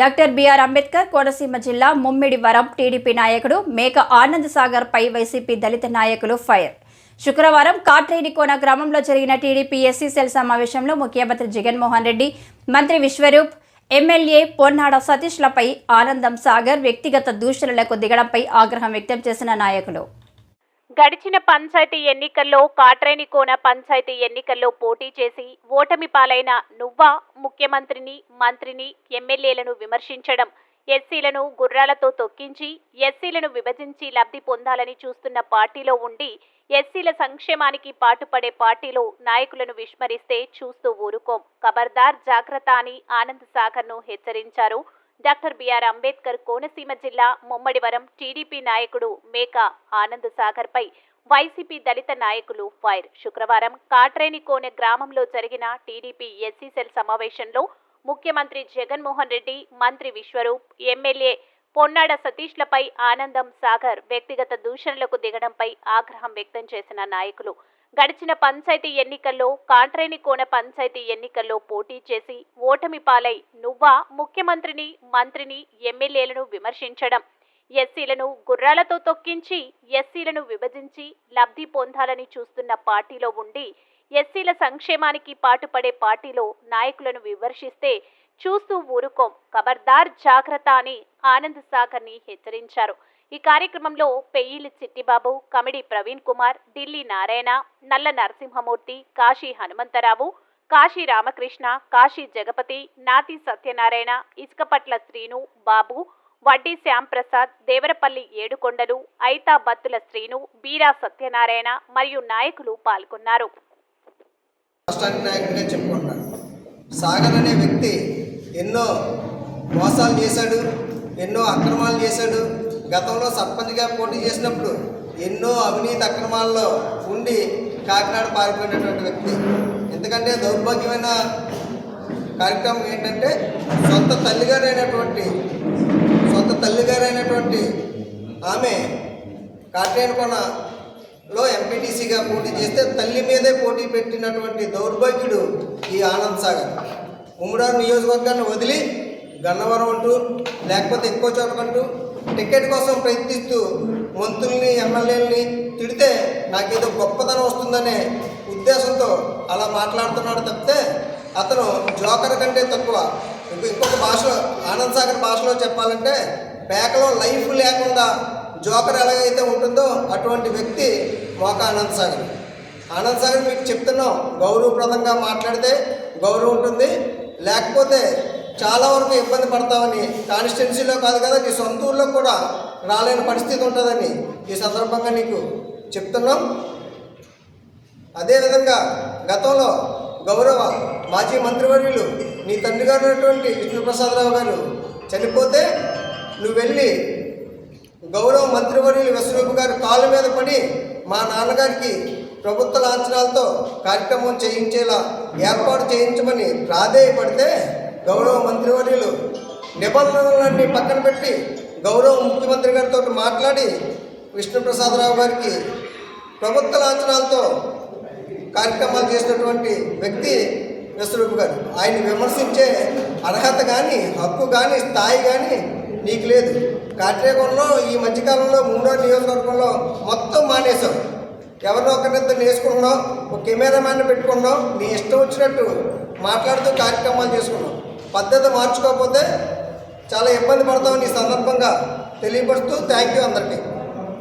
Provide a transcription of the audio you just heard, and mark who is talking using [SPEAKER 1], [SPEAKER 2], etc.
[SPEAKER 1] Doctor BR Ambedkar Konaseema జిల్లా ముమ్మిడి వరం TDP నాయకుడు మేక ఆనంద్ సాగర్ పై వైసీపీ దళిత నాయకులు ఫైర్. శుక్రవారం కాట్రేనికోన గ్రామంలో జరిగిన టీడీపీ ఎస్సీ సెల్ సమావేశంలో ముఖ్యమంత్రి జగన్మోహన్ రెడ్డి మంత్రి విశ్వరూప్ ఎమ్మెల్యే పొన్నాడ సతీష్లపై ఆనందం సాగర్ వ్యక్తిగత దూషణలకు దిగడంపై ఆగ్రహం వ్యక్తం చేసిన నాయకులు.
[SPEAKER 2] గడిచిన పంచాయతీ ఎన్నికల్లో కాట్రేనికోన పంచాయతీ ఎన్నికల్లో పోటీ చేసి ఓటమి పాలైన నువ్వా ముఖ్యమంత్రిని మంత్రిని ఎమ్మెల్యేలను విమర్శించడం ఎస్సీలను గుర్రాలతో తొక్కించి ఎస్సీలను విభజించి లబ్ధి పొందాలని చూస్తున్న పార్టీలో ఉండి ఎస్సీల సంక్షేమానికి పాటుపడే పార్టీలో నాయకులను విస్మరిస్తే చూస్తూ ఊరుకోం. ఖబర్దార్ జాగ్రత్త అని ఆనంద్ సాగర్ను హెచ్చరించారు. డాక్టర్ బిఆర్ అంబేద్కర్ కోనసీమ జిల్లా ముమ్మడివరం టీడీపీ నాయకుడు మేక ఆనంద్ సాగర్ పై వైసీపీ దళిత నాయకులు ఫైర్. శుక్రవారం కాట్రేనికోనె గ్రామంలో జరిగిన టీడీపీ ఎస్సీ సెల్ సమావేశంలో ముఖ్యమంత్రి జగన్మోహన్ రెడ్డి మంత్రి విశ్వరూప్ ఎమ్మెల్యే పొన్నాడ సతీష్లపై ఆనందం సాగర్ వ్యక్తిగత దూషణలకు దిగడంపై ఆగ్రహం వ్యక్తం చేసిన నాయకులు గడిచిన పంచాయతీ ఎన్నికల్లో కాంట్రేనికోన పంచాయతీ ఎన్నికల్లో పోటీ చేసి ఓటమి పాలై నువ్వా ముఖ్యమంత్రిని మంత్రిని ఎమ్మెల్యేలను విమర్శించడం. ఎస్సీలను గుర్రాలతో తొక్కించి ఎస్సీలను విభజించి లబ్ధి పొందాలని చూస్తున్న పార్టీలో ఉండి ఎస్సీల సంక్షేమానికి పాటుపడే పార్టీలో నాయకులను విమర్శిస్తే చూస్తూ ఊరుకోం. ఖబర్దార్ జాగ్రత్త అని ఆనంద్ సాగర్ని హెచ్చరించారు. ఈ కార్యక్రమంలో పెయ్యిలి చిట్టిబాబు కమిడి ప్రవీణ్ కుమార్ ఢిల్లీ నారాయణ నల్ల నరసింహమూర్తి కాశీ హనుమంతరావు కాశీ రామకృష్ణ కాశీ జగపతి నాతి సత్యనారాయణ ఇసుకపట్ల శ్రీను బాబు వడ్డీ శ్యాంప్రసాద్ దేవరపల్లి ఏడుకొండలు ఐతా బత్తుల శ్రీను బీరా సత్యనారాయణ మరియు నాయకులు పాల్గొన్నారు.
[SPEAKER 3] సాగర్ అనే వ్యక్తి ఎన్నో మోసాలు చేశాడు ఎన్నో అక్రమాలు చేశాడు గతంలో సర్పంచ్గా పోటీ చేసినప్పుడు ఎన్నో అవినీతి అక్రమాల్లో ఉండి కాకినాడ పారిపోయినటువంటి వ్యక్తి. ఎందుకంటే దౌర్భాగ్యమైన కార్యక్రమం ఏంటంటే సొంత తల్లిగారైనటువంటి సొంత తల్లిగారైనటువంటి ఆమె కాట్రేనికొనలో ఎంపీటీసీగా పోటీ చేస్తే తల్లి మీదే పోటీ పెట్టినటువంటి దౌర్భాగ్యుడు ఈ ఆనంద్ సాగర్. ఉమ్మడారు నియోజకవర్గాన్ని వదిలి గన్నవరం అంటూ లేకపోతే ఎక్కువ చోటకంటూ టికెట్ కోసం ప్రయత్నిస్తూ మంత్రుల్ని ఎమ్మెల్యేలని తిడితే నాకేదో గొప్పతనం వస్తుందనే ఉద్దేశంతో అలా మాట్లాడుతున్నాడు తప్పితే అతను జోకర్ కంటే తక్కువ. ఇంకొక భాషలో ఆనంద్ సాగర్ భాషలో చెప్పాలంటే పేకలో లైఫ్ లేకుండా జోకర్ ఎలాగైతే ఉంటుందో అటువంటి వ్యక్తి మోక ఆనంద్ సాగర్. ఆనంద్ సాగర్ మీకు చెప్తున్నాం గౌరవప్రదంగా మాట్లాడితే గౌరవం ఉంటుంది. లేకపోతే చాలా వరకు ఇబ్బంది పడతామని కాన్స్టిట్యున్సీలో కాదు కదా నీ సొంత ఊర్లో కూడా రాలేని పరిస్థితి ఉంటుందని ఈ సందర్భంగా నీకు చెప్తున్నాం. అదేవిధంగా గతంలో గౌరవ మాజీ మంత్రివర్యులు నీ తండ్రి గారు అయినటువంటి విష్ణుప్రసాదరావు గారు చనిపోతే నువ్వు వెళ్ళి గౌరవ మంత్రివర్యులు విశ్వరూప్ గారు కాళ్ళ మీద పడి మా నాన్నగారికి ప్రభుత్వ లాంఛనాలతో కార్యక్రమం చేయించేలా ఏర్పాటు చేయించమని ప్రాధేయపడితే గౌరవ మంత్రివర్యులు నిబంధనలన్నీ పక్కన పెట్టి గౌరవ ముఖ్యమంత్రి గారితో మాట్లాడి విష్ణుప్రసాదరావు గారికి ప్రభుత్వ లాంఛనాలతో కార్యక్రమాలు చేసినటువంటి వ్యక్తి విశ్వరూప్ గారు. ఆయన విమర్శించే అర్హత కానీ హక్కు కానీ స్థాయి కానీ నీకు లేదు. కాట్రేగూడలో ఈ మధ్యకాలంలో మూడో నియోజకవర్గంలో మొత్తం మానేశాం. ఎవరినో ఒకరిద్దరు నేర్చుకుంటున్నాం ఒక కెమెరామ్యాన్ పెట్టుకున్నాం నీ ఇష్టం వచ్చినట్టు మాట్లాడుతూ కార్యక్రమాలు చేసుకున్నాం పద్ధతి మార్చుకోకపోతే చాలా ఇబ్బంది పడతామని ఈ సందర్భంగా తెలియపరుస్తూ థ్యాంక్ యూ అందరికీ.